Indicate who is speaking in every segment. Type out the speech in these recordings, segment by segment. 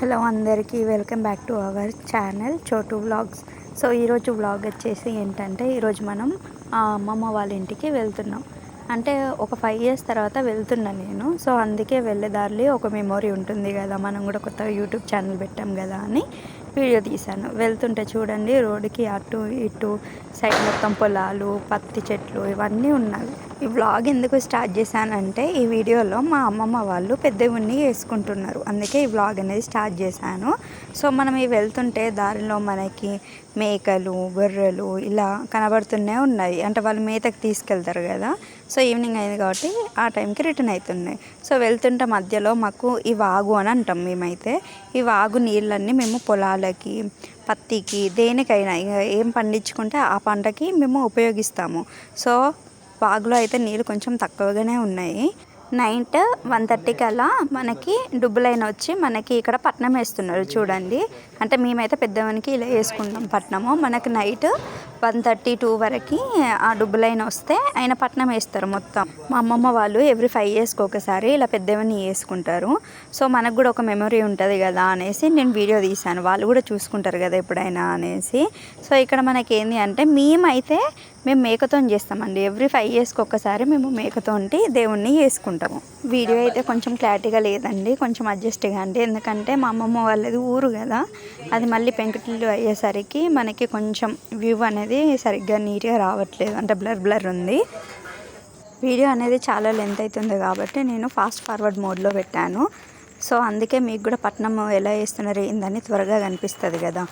Speaker 1: Hello అందరికీ welcome back to our channel Chotu vlogs. So ఈరోజు vlog వచ్చేసి ఏంటంటే ఈరోజు మనం ఆ అమ్మమ్మ వాళ్ళ ఇంటికి వెళ్తున్నాం. అంటే ఒక ఫైవ్ ఇయర్స్ తర్వాత వెళ్తున్నాను నేను. సో అందుకే వెళ్ళేదారిలో ఒక మెమొరీ ఉంటుంది కదా మనం కూడా కొత్తగా యూట్యూబ్ ఛానల్ పెట్టాం కదా అని వీడియో తీశాను. వెళ్తుంటే చూడండి రోడ్డుకి అటు ఇటు సైడ్ మొత్తం పొలాలు పత్తి చెట్లు ఇవన్నీ ఉన్నాయి. ఈ వ్లాగ్ ఎందుకు స్టార్ట్ చేశానంటే ఈ వీడియోలో మా అమ్మమ్మ వాళ్ళు పెద్దవుని వేసుకుంటున్నారు. అందుకే ఈ వ్లాగ్ అనేది స్టార్ట్ చేశాను. సో మనం ఈ వెళ్తుంటే దారిలో మనకి మేకలు గొర్రెలు ఇలా కనబడుతూనే ఉన్నాయి. అంటే వాళ్ళు మేతకు తీసుకెళ్తారు కదా. సో ఈవినింగ్ అయింది కాబట్టి ఆ టైంకి రిటర్న్ అవుతున్నాయి సో వెళ్తుంటే మధ్యలో మాకు ఈ వాగు అని అంటాం మేమైతే. ఈ వాగు నీళ్ళన్నీ మేము పొలాలకి పత్తికి దేనికైనా ఏం పండించుకుంటే ఆ పంటకి మేము ఉపయోగిస్తాము. సో వాగులో అయితే నీళ్ళు కొంచెం తక్కువగానే ఉన్నాయి. నైట్ వన్ థర్టీకి అలా మనకి డుబ్బులైన వచ్చి మనకి ఇక్కడ పట్నం వేస్తున్నారు చూడండి. అంటే మేమైతే పెద్దవానికి ఇలా వేసుకుంటాం పట్నము. మనకి నైట్ వన్ థర్టీ టూ వరకు ఆ డుబ్బులైన వస్తే ఆయన పట్నం వేస్తారు మొత్తం. మా అమ్మమ్మ వాళ్ళు ఎవ్రీ ఫైవ్ ఇయర్స్కి ఒకసారి ఇలా పెద్దవని వేసుకుంటారు. సో మనకు కూడా ఒక మెమరీ ఉంటుంది కదా అనేసి నేను వీడియో తీశాను. వాళ్ళు కూడా చూసుకుంటారు కదా ఎప్పుడైనా అనేసి. సో ఇక్కడ మనకి ఏంటి అంటే మేమైతే మేము మేకతో చేస్తామండి. ఎవ్రీ ఫైవ్ ఇయర్స్కి ఒక్కసారి మేము మేకతో దేవుణ్ణి వేసుకుంటాము వీడియో అయితే కొంచెం క్లారిటీగా లేదండి. కొంచెం అడ్జస్ట్ కాండి ఎందుకంటే మా అమ్మమ్మ వాళ్ళది ఊరు కదా. అది మళ్ళీ పెంకుటిల్లు అయ్యేసరికి మనకి కొంచెం వ్యూ అనేది సరిగ్గా నీట్గా రావట్లేదు. అంటే బ్లర్ బ్లర్ ఉంది. వీడియో అనేది చాలా లెంత్ అవుతుంది కాబట్టి నేను ఫాస్ట్ ఫార్వర్డ్ మోడ్లో పెట్టాను. సో అందుకే మీకు కూడా పట్నం ఎలా వేస్తున్నారు ఏందని త్వరగా కనిపిస్తుంది కదా.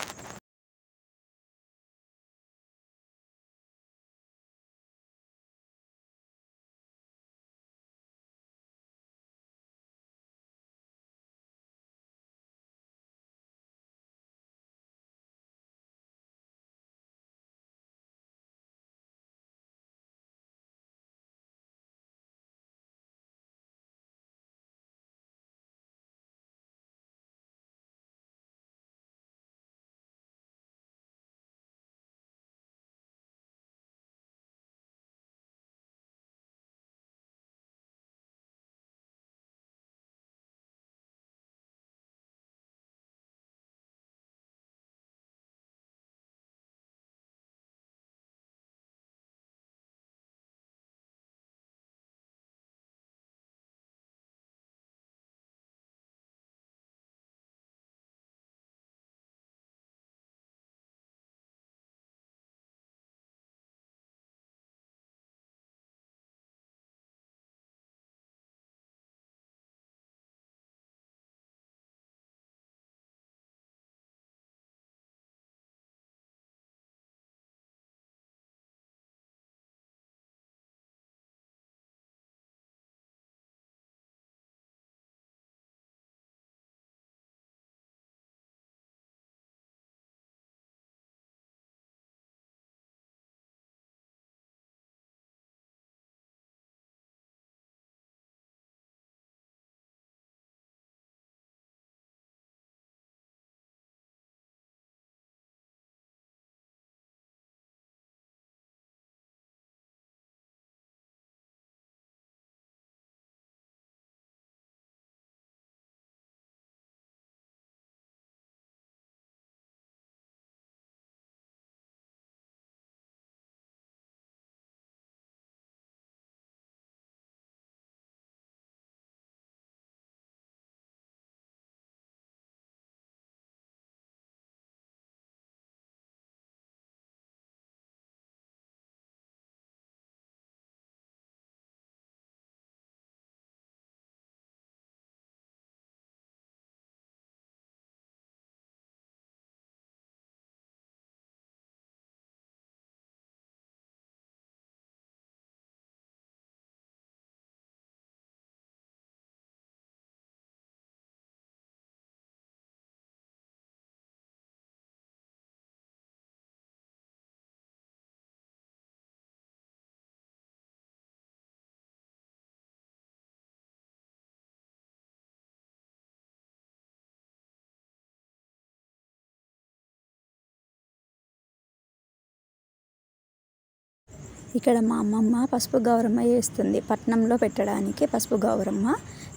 Speaker 1: ఇక్కడ మా అమ్మమ్మ పసుపు గౌరమ్మ చేస్తుంది. పట్నంలో పెట్టడానికి పసుపు గౌరమ్మ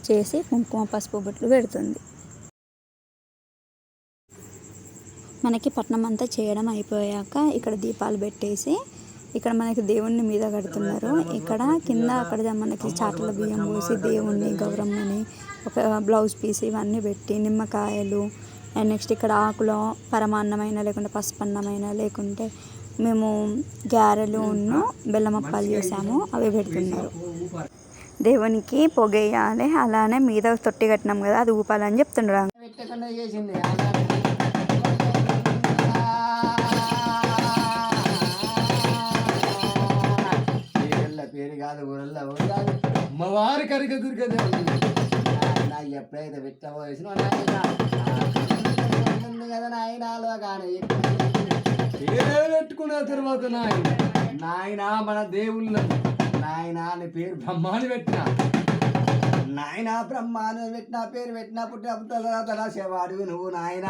Speaker 1: చేసి కుంకుమ పసుపు బొట్లు పెడుతుంది. మనకి పట్నం అంతా చేయడం అయిపోయాక ఇక్కడ దీపాలు పెట్టేసి ఇక్కడ మనకి దేవుణ్ణి మీద కడుతున్నారు. ఇక్కడ కింద అక్కడ మనకి చాటల బియ్యం పోసి దేవుణ్ణి గౌరమ్మని ఒక బ్లౌజ్ పీస్ ఇవన్నీ పెట్టి నిమ్మకాయలు అండ్ నెక్స్ట్ ఇక్కడ ఆకులో పరమాన్నమైన లేకుంటే పసుపన్నమైన లేకుంటే మేము గారెలు ఉన్న బెల్లమప్పాలు చేసాము. అవి పెడుతున్నారు. దేవునికి పొగేయాలి అలానే మీద తొట్టి కట్టినాం కదా అది ఊపాలని చెప్తుండ్రు.
Speaker 2: పేరు కాదు అమ్మవారి కరిక ఎప్పుడైతే పెట్టవో కదా నాయనాలో కానీ పెట్టుకున్న తర్వాత నాయన. నాయన మన దేవుళ్ళు నాయన అని పేరు బ్రహ్మాని పెట్టిన. నాయన బ్రహ్మాను పెట్టిన పేరు పెట్టిన పుట్టిన తర్వాత తన నువ్వు నాయన.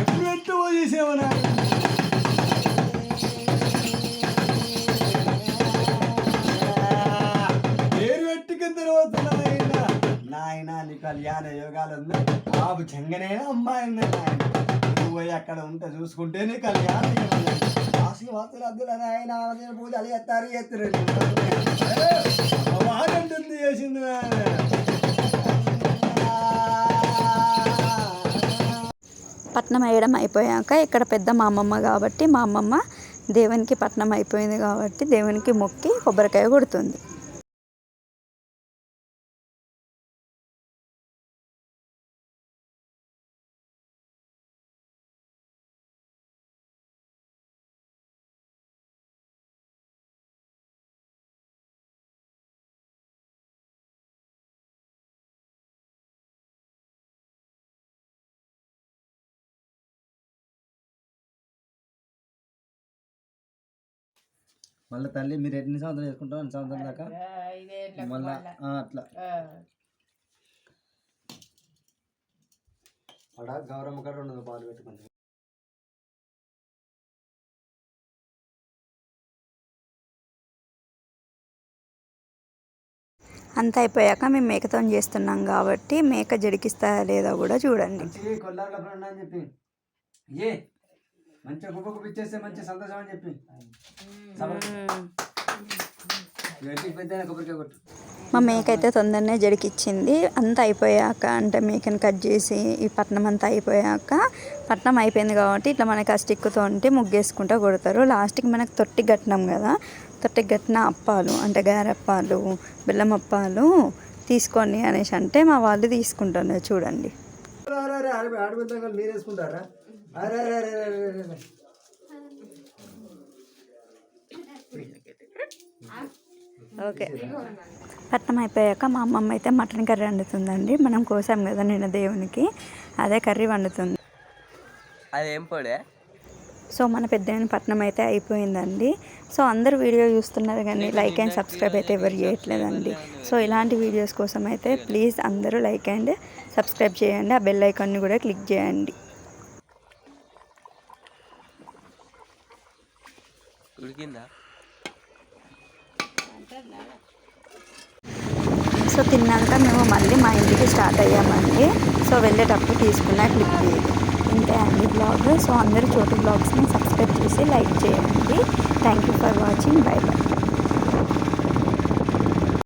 Speaker 2: ఎప్పుడు పెట్టు చేసేవు నాయన. పేరు పెట్టుకున్న తర్వాత నాయన. నాయన నీ కళ్యాణ యోగాలు ఉంది బాబు చెంగనే అమ్మాయి ఉంది నాయన. పోయి అక్కడ ఉంటే చూసుకుంటేనే కళ్యాణం ఆశీర్వాదాలు అద్దుల నాయన ఆమె పూజలు ఎత్తారు. ఎత్తురు వారంటుంది చేసింది
Speaker 1: పట్నం వేయడం అయిపోయాక ఇక్కడ పెద్ద మా అమ్మమ్మ కాబట్టి మా అమ్మమ్మ దేవునికి పట్నం అయిపోయింది కాబట్టి దేవునికి మొక్కి కొబ్బరికాయ కొడుతుంది.
Speaker 2: మళ్ళీ తల్లి మీరు ఎన్ని సంవత్సరాలు చేసుకుంటారు అన్ని సంవత్సరాల దాకా? మళ్ళా అట్లా. అక్కడ గౌరమ్మ కాడ పాలు పెట్టుకుంది
Speaker 1: అంత అయిపోయాక మేము మేకతో చేస్తున్నాం కాబట్టి మేక జడికిస్తా లేదా కూడా చూడండి.
Speaker 2: అని చెప్పి. ఏ మంచిగా కుప్ప కుప్పిచ్చేస్తే మంచి సంతోషం అని చెప్పి.
Speaker 1: మా మేక అయితే తొందరనే జడికిచ్చింది. అంతా అయిపోయాక అంటే మేకని కట్ చేసి ఈ పట్నం అంతా అయిపోయాక పట్నం అయిపోయింది కాబట్టి ఇట్లా మనకి ఆ స్టిక్తో ఉంటే ముగ్గేసుకుంటూ కొడతారు. లాస్ట్కి మనకు తొట్టి కట్టినాం కదా తొట్టి కట్టిన అప్పాలు అంటే గారెప్పాలు బెల్లం అప్పాలు తీసుకోండి అనేసి అంటే మా వాళ్ళు తీసుకుంటున్నారు. చూడండి.
Speaker 2: ఆడపిల్ల మీరు వేసుకుంటారా అరే అరే అరే అరే అరే అరే.
Speaker 1: ఓకే. పట్నం అయిపోయాక మా అమ్మమ్మ అయితే మటన్ కర్రీ వండుతుందండి. మనం కోసాం కదా నిన్న దేవునికి. అదే కర్రీ వండుతుంది.
Speaker 3: అదేం పొడే?
Speaker 1: సో మన పెద్ద పట్నం అయితే అయిపోయిందండి. సో అందరూ వీడియో చూస్తున్నారు కానీ లైక్ అండ్ సబ్స్క్రైబ్ అయితే ఎవరు చేయట్లేదండి. సో ఇలాంటి వీడియోస్ కోసం అయితే ప్లీజ్ అందరూ లైక్ అండ్ సబ్స్క్రైబ్ చేయండి. ఆ బెల్ ఐకాన్ని కూడా క్లిక్ చేయండి.
Speaker 3: ఉడికిందా
Speaker 1: సో తిన్నాక మేము మళ్ళీ మా ఇంటికి స్టార్ట్ అయ్యామండి. సో వెళ్ళేటప్పుడు తీసుకున్న క్లిప్ ఇంతే అండి బ్లాగ్. సో అందరూ చోటు బ్లాగ్స్ని సబ్స్క్రైబ్ చేసి లైక్ చేయండి. Thank you for watching bye bye